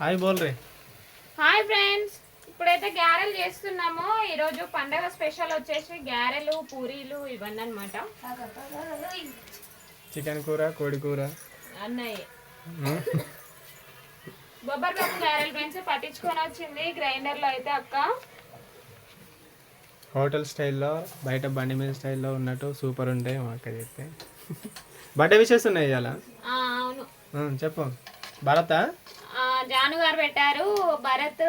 Hi బోల్ రే. Hi friends. ఇప్పుడైతే గ్యారెలు చేస్తున్నాము. ఈరోజు పండగ స్పెషల్ వచ్చేసి గ్యారెలు పూరీలు ఇవన్నీ అనమాట చికెన్ కూర కోడి కూర. అన్నయ్య. బొబ్బర్ పప్పు గ్యారెలు ఫ్రెండ్స్ పట్టించుకొని వచ్చింది. గ్రైండర్లో అయితే అక్క. హోటల్ స్టైల్లో బయట బండి మీద స్టైల్లో ఉన్నట్టు సూపర్ ఉంటాయి మా అక్క చెప్తే బర్త్డే విషెస్ ఉన్నాయి ఇవాళ. చెప్పు. భరత? జాను గారు పెట్టారు. భరత్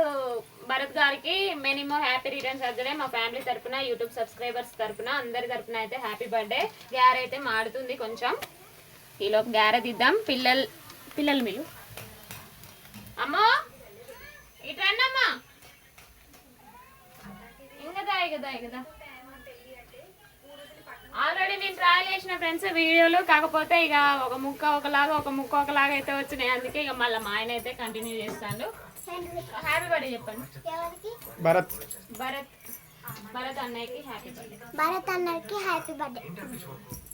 భరత్ గారికి మినిమం హ్యాపీ రిటర్న్స్ అదే మా ఫ్యామిలీ తరపున యూట్యూబ్ సబ్స్క్రైబర్స్ తరఫున అందరి తరపున అయితే హ్యాపీ బర్త్డే గ్యార్ అయితే మాడుతుంది కొంచెం. ఈలోపు గ్యార దిద్దాం. పిల్లలు పిల్లలు మీరు. అమ్మో! ఇటు రండి అమ్మా ఇంకదా ఇకదా ఇకదా ఆల్రెడీ నేను ట్రయల్ చేసిన ఫ్రెండ్స్ వీడియోలు కాకపోతే ఇక ఒక ముక్క ఒకలాగా ఒక ముక్క ఒకలాగా అయితే వచ్చినాయి. అందుకే ఇక మళ్ళీ మా ఆయన అయితే కంటిన్యూ చేస్తాడు. హ్యాపీ బర్త్డే చెప్పండి. భరత్. భరత్. భరత్ అన్నయ్యకి హ్యాపీ బర్త్డే భరత్ అన్నకి హ్యాపీ బర్త్డే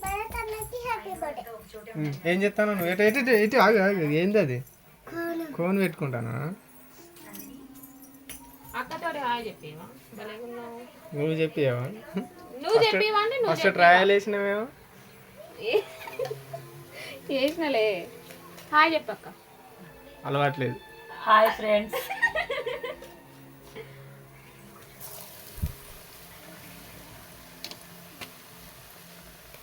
భరత్ అన్నకి హ్యాపీ బర్త్డే ఉమ్, ఏం చెప్తాను నువ్వు? ఎటు ఎటు ఇటు ఆగు ఆగు. ఏంది అది? కోన్. పెట్టుకుంటానా? అక్కతో హాయ్ చెప్పేవా? భలేగున్నావు. నువ్వు చెప్పావా? నువ్వు నువ్వు ఫస్ట్ ట్రయల్ వేసినవేమో ఏ- చేసినలే హాయ్ చెప్పక్క అలవాట్లేదు. Hi friends.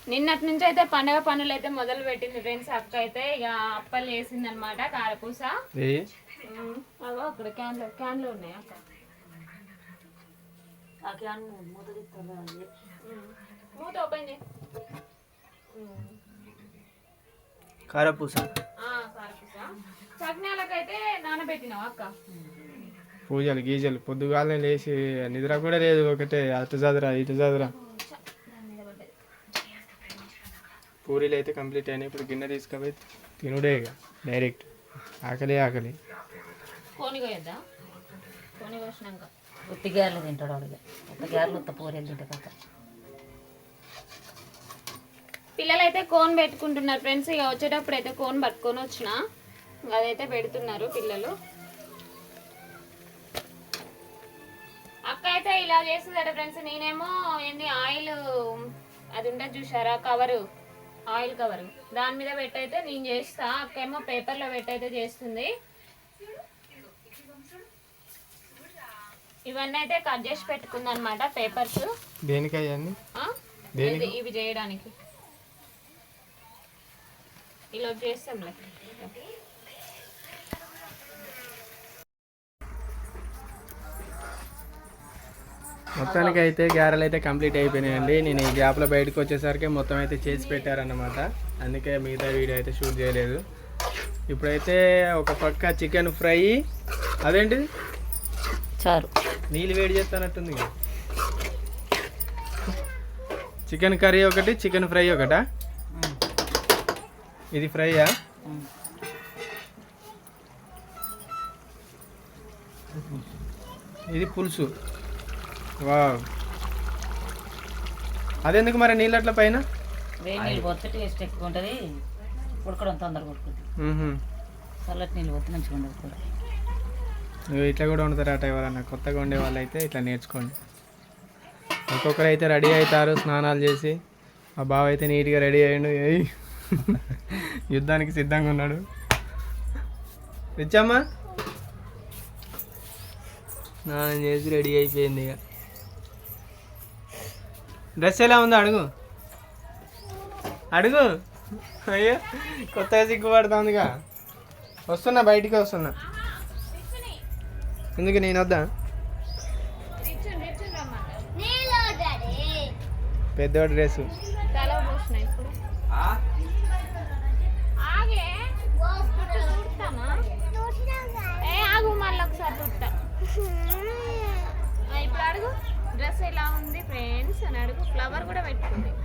నిన్నటి నుంచి అయితే పండగ పనులు అయితే మొదలు పెట్టింది ఫ్రెండ్స్. అక్క అయితే ఇక అప్పలు చేసింది అనమాట కారపూస అక్కడ క్యాన్లు క్యాన్లు ఉన్నాయి అక్క. ఆ క్యాన్ మూత తీస్తారా అది? ఉమ్, మూత ఓపెన్ చేయి ఉమ్. కారపూస ఆ, కారపూస సగ్నాలకైతే నానబెట్టినావు అక్క పూజలు గీజలు పొద్దుగాలనే లేచి నిద్ర కూడా లేదు ఒకటే అటు చదురా ఇటు చదురా పూరీలు అయితే కంప్లీట్ అయినాయి ఇప్పుడు గిన్నె తీసుకుపోయి తినుడే ఇక డైరెక్ట్ ఆకలి ఆకలి కోని కోయద్దా కోని కోసినాక ఉత్తి గారెలు తింటాడు వాడిగా ఉత్త గారెలు ఉత్త పూరేలు తింటాడు కథ. పిల్లలు అయితే కోన్ పెట్టుకుంటున్నారు ఫ్రెండ్స్. ఇక వచ్చేటప్పుడు అయితే కోన్ పట్టుకొని వచ్చిన. అదైతే పెడుతున్నారు పిల్లలు. అక్క అయితే ఇలా చేస్తుందట ఫ్రెండ్స్. నేనేమో ఏంది ఆయిల్ అది ఉండదు చూసారా కవరు. Oil cover. దాని మీద పెట్టయితే నేను చేస్తా. అక్క ఏమో పేపర్లో పెట్టయితే చేస్తుంది. ఇవన్నీ అయితే కట్ చేసి పెట్టుకుందనమాట పేపర్స్. దేనికి? అయ్యాన్ని ఇది ఇవి చేయడానికి. ఇలా చేస్తాంలే మొత్తానికి అయితే గ్యారెలు అయితే కంప్లీట్ అయిపోయినాయండి. నేను ఈ గ్యాప్లో బయటకు వచ్చేసరికి మొత్తం అయితే చేసి పెట్టారన్నమాట. అందుకే మిగతా వీడియో అయితే షూట్ చేయలేదు. ఇప్పుడైతే ఒక పక్క చికెన్ ఫ్రై. అదేంటిది చారు. నీళ్ళు వేడి చేస్తానట్టుంది చికెన్ కర్రీ ఒకటి చికెన్ ఫ్రై ఒకటా? ఇది ఫ్రైయా? ఇది పులుసు. వా అదెందుకు మరి పైన? వేడి నీళ్ళు పోతే టేస్ట్ ఎక్కువ ఉంటుంది. ఉడకడం తొందరగా ఉడుకుతుంది మ్మ్హ. చల్లటి నీళ్ళు పోతే మంచిగా ఉండదు నువ్వు ఇట్లా కూడా వండుతారట ఎవరన్నా కొత్తగా ఉండే వాళ్ళు అయితే ఇట్లా నేర్చుకోండి. ఒక్కొక్కరు అయితే రెడీ అవుతారు స్నానాలు చేసి. మా బావ అయితే నీట్గా రెడీ అయ్యాడు. అయ్యి యుద్ధానికి సిద్ధంగా ఉన్నాడు. తెచ్చమ్మా. స్నానం చేసి రెడీ అయిపోయింది ఇక డ్రెస్ ఎలా ఉందో అడుగు. అడుగు. అయ్యో కొత్తగా సిగ్గుపడుతుందిగా. వస్తున్నా బయటికి వస్తున్నా. ఎందుకు నేను వద్దా? పెద్దోడి డ్రెస్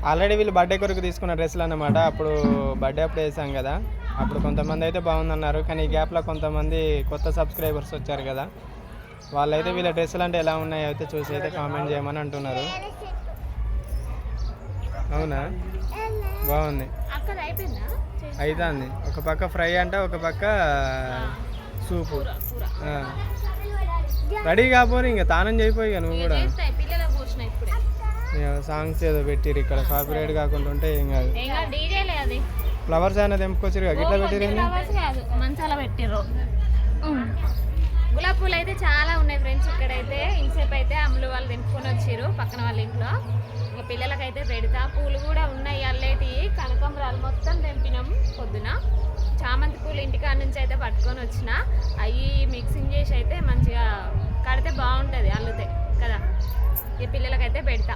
ఆల్రెడీ వీళ్ళు బర్త్డే కొరకు తీసుకున్న డ్రెస్సులు అన్నమాట. అప్పుడు బర్త్డే అప్పుడు వేసాం కదా. అప్పుడు కొంతమంది అయితే బాగుందన్నారు. కానీ ఈ గ్యాప్లో కొంతమంది కొత్త సబ్స్క్రైబర్స్ వచ్చారు కదా. వాళ్ళైతే వీళ్ళ డ్రెస్సులు అంటే ఎలా ఉన్నాయో అయితే చూసి అయితే కామెంట్ చేయమని అంటున్నారు. అవునా? బాగుంది. అక్కడ అవుతుంది ఒక పక్క ఫ్రై అంట ఒక పక్క సూపు. రెడీ కాపోరు ఇంకా తానం చేయిపోయి నువ్వు కూడా. సాంగ్స్ ఏదో పెట్టిరు ఇక్కడ కాపీరేట్ కాకుండా ఉంటే ఏం కాదు. ఫ్లవర్స్ అయినా తెంపుకొచ్చారు గిట్లా పెట్టిరు మంచాల పెట్టిరు గులాబీ పూలు అయితే చాలా ఉన్నాయి ఫ్రెండ్స్ ఇక్కడైతే. ఇంతసేపు అయితే అమ్ములు వాళ్ళు దింపుకొని వచ్చిర్రు పక్కన వాళ్ళ ఇంట్లో. ఇంకా పిల్లలకైతే పెడతా. పూలు కూడా ఉన్నాయి అల్లేటి. కనకాంబరాలు మొత్తం తెంపినాం పొద్దున. చామంతి పూలు ఇంటికాడ నుంచి అయితే పట్టుకొని వచ్చిన. అవి మిక్సింగ్ చేసి అయితే మంచిగా కడితే బాగుంటుంది అల్లుతే కదా. ఈ పిల్లలకైతే పెడతా.